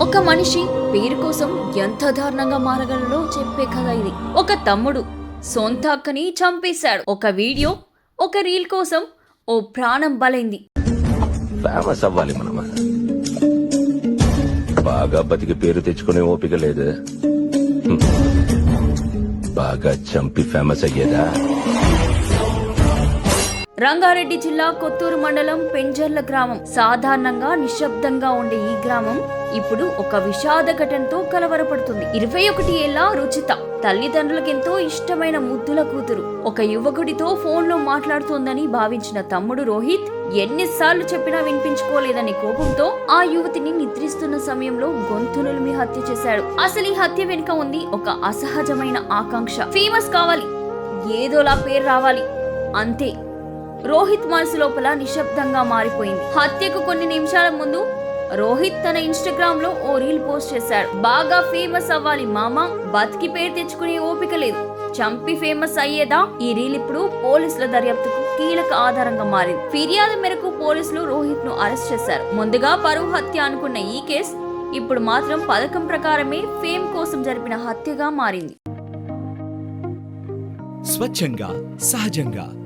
ఒక మనిషి పేరు కోసం ఎంత దారుణంగా మారగలడో చెప్పే కథ ఇది. ఒక తమ్ముడు సొంత అక్కని చంపేశాడు. ఒక వీడియో ఒక రీల్ కోసం ఓ ప్రాణం బలైంది. ఫేమస్ అవ్వాలి మనమ. బాగా బతికి పేరు తెచ్చుకునే ఓపిక లేదు. బాగా చంపి ఫేమస్ అయ్యేదా? రంగారెడ్డి జిల్లా కొత్తూరు మండలం పెంజర్ల గ్రామం. సాధారణంగా నిశ్శబ్దంగా ఉండే ఈ గ్రామం ఇప్పుడు ఒక విషాద ఘటనతో కలవరపడుతుంది. ఇరవై ఒకటి ఏళ్ళ రుచిత తల్లిదండ్రులకెంతో ఇష్టమైన ముద్దుల కూతురు. ఒక యువకుడితో ఫోన్లో మాట్లాడుతోందని భావించిన తమ్ముడు రోహిత్ ఎన్నిసార్లు చెప్పినా వినిపించుకోలేదని కోపంతో ఆ యువతిని నిద్రిస్తున్న సమయంలో గొంతునులిమి హత్య చేశాడు. అసలు ఈ హత్య వెనుక ఉంది ఒక అసహజమైన ఆకాంక్ష. ఫేమస్ కావాలి. ఏదోలా పేరు రావాలి. అంతే. రోహిత్ మనసు లోపల నిశ్శబ్దంగా మారిపోయింది. హత్యకు కొన్ని నిమిషాల ముందు రోహిత్ తన ఇన్స్టాగ్రామ్లో ఓ రీల్ పోస్ట్ చేశాడు. బాగా ఫేమస్ అవ్వాలి మామ బతికి పేరు తెచ్చుకునే ఓపిక లేదు. చంపి ఫేమస్ అయ్యేదా? ఈ రీల్ ఇప్పుడు పోలీసుల దర్యాప్తుకు కీలక ఆధారంగా మారింది. ఫిర్యాదు మేరకు పోలీసులు రోహిత్ను అరెస్ట్ చేశారు. ముందుగా పరువు హత్య అనుకున్న ఈ కేసు ఇప్పుడు మాత్రం పథకం ప్రకారమే ఫేమ్ కోసం జరిపిన హత్యగా మారింది. స్వచ్ఛంగా సహజంగా